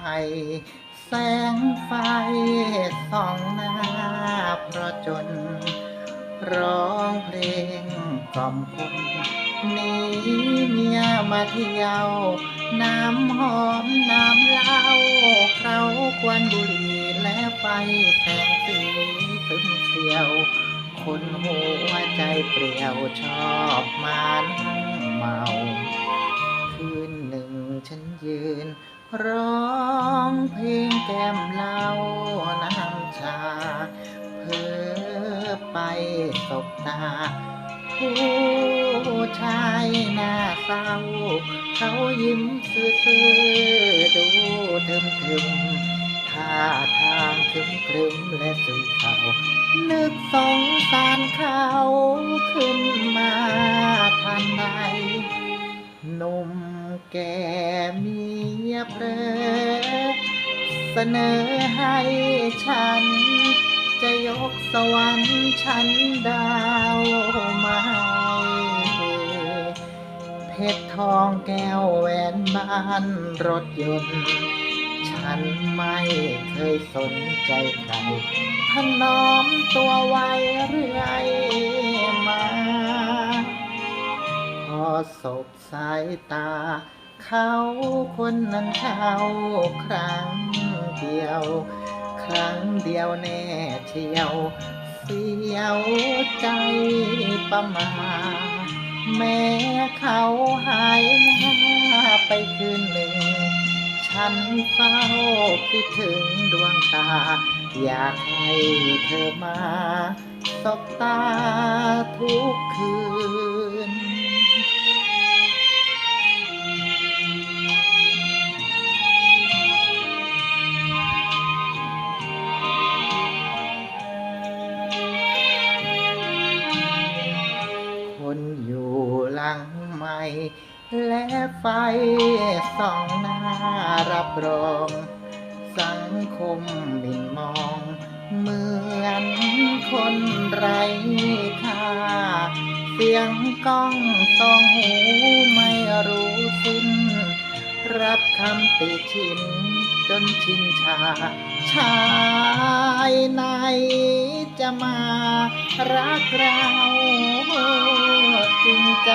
ภัแสงไฟส่องหน้าเพราะจน ร้องเพลงกล่อมคนนี้เมียมาเที่ยว น้ำหอมน้ำเหล้าเคราควันบุหรี่และไฟแสงสีตึ้นเสียวคนหัวใจเปรี่ยวชอบมานั่งเมา คืนหนึ่งฉันยืน ร้องเพลงแก้มเล้าน้ำชา เพ้อไปสบตา ผู้ชายหน้าเศร้า เขายิ้มซื่อๆดูทึมทึมๆท่าทางคึมครึมและสุยเศร้านึกสงสารเขาขึ้นมา เพลอเสนอให้ฉัน จะยกสวรรค์ชั้นดาวมาให้เพชรทองแก้วแหวนบ้านรถยนต์ ฉันไม่เคยสนใจใครถนอมตัวไว้เรื่อยมา พอสบสายตา เขาคนนั้นเขาครั้งเดียว ครั้งเดียวแน่เชียว เสียวใจประมาแม้เขาหายหน้าไปคืนหนึ่ง ฉันเฝ้าคิดถึงดวงตา อยากให้เธอมา สบตาทุกคืน นอยู่หลังไม่และไฟส่องหน้ารับรอง สังคมบินมองเหมือนคนไร้ค่า เสียงก้องสองหูไม่รู้สิ้น รับคำติชิน จนชินชา ชายไหนจะมารักเราจริงใจ